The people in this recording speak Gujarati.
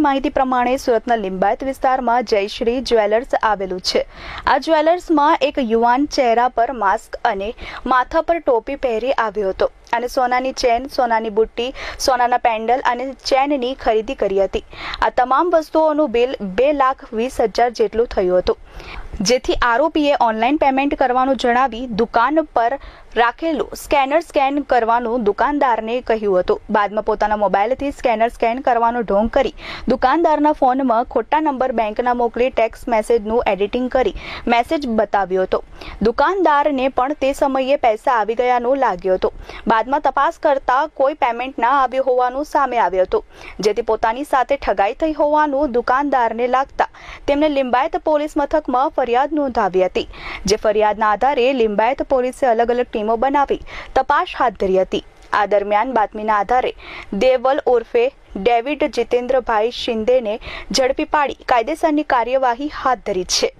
માહિતી પ્રમાણે સુરતના લિંબાયત વિસ્તારમાં જયશ્રી જ્વેલર્સ આવેલું છે. આ જ્વેલર્સમાં એક યુવાન ચહેરા પર માસ્ક અને માથા પર ટોપી પહેરી આવ્યો હતો. અને સોનાની ચેન, સોનાની બુટ્ટી, સોનાના પેન્ડલ અને ચેનની ખરીદી કરી હતી. આ તમામ વસ્તુઓનું બિલ બે લાખ વીસ હજાર જેટલું થયું હતું. જેથી આરોપીએ ઓનલાઈન પેમેન્ટ કરવાનું જણાવી દુકાન પર રાખેલું સ્કેનર સ્કેન કરવાનું દુકાનદારને કહ્યું હતું. બાદમાં પોતાના મોબાઈલથી સ્કેનર સ્કેન કરવાનો ઢોંગ કરી દુકાનદારના ફોનમાં ખોટા નંબર બેંકના મોકલી ટેક્સ્ટ મેસેજનું એડિટિંગ કરી મેસેજ બતાવ્યો હતો. દુકાનદારને પણ તે સમયે પૈસા આવી ગયાનું હતો. હતું બાદમાં તપાસ કરતા કોઈ પેમેન્ટ ના આવ્યું હોવાનું સામે આવ્યું હતું. જેથી પોતાની સાથે ઠગાઈ થઈ હોવાનું દુકાનદારને લાગતા તેમણે લિંબાયત પોલીસ મથકમાં ફરિયાદ નોંધાવી હતી. જે ફરિયાદના આધારે લિંબાયત પોલીસે અલગ અલગ ટીમો બનાવી તપાસ હાથ ધરી હતી. આ દરમિયાન બાતમીના આધારે દેવલ ઉર્ફે ડેવિડ જીતેન્દ્રભાઈ શિંદેને ઝડપી પાડી કાયદેસરની કાર્યવાહી હાથ ધરી છે.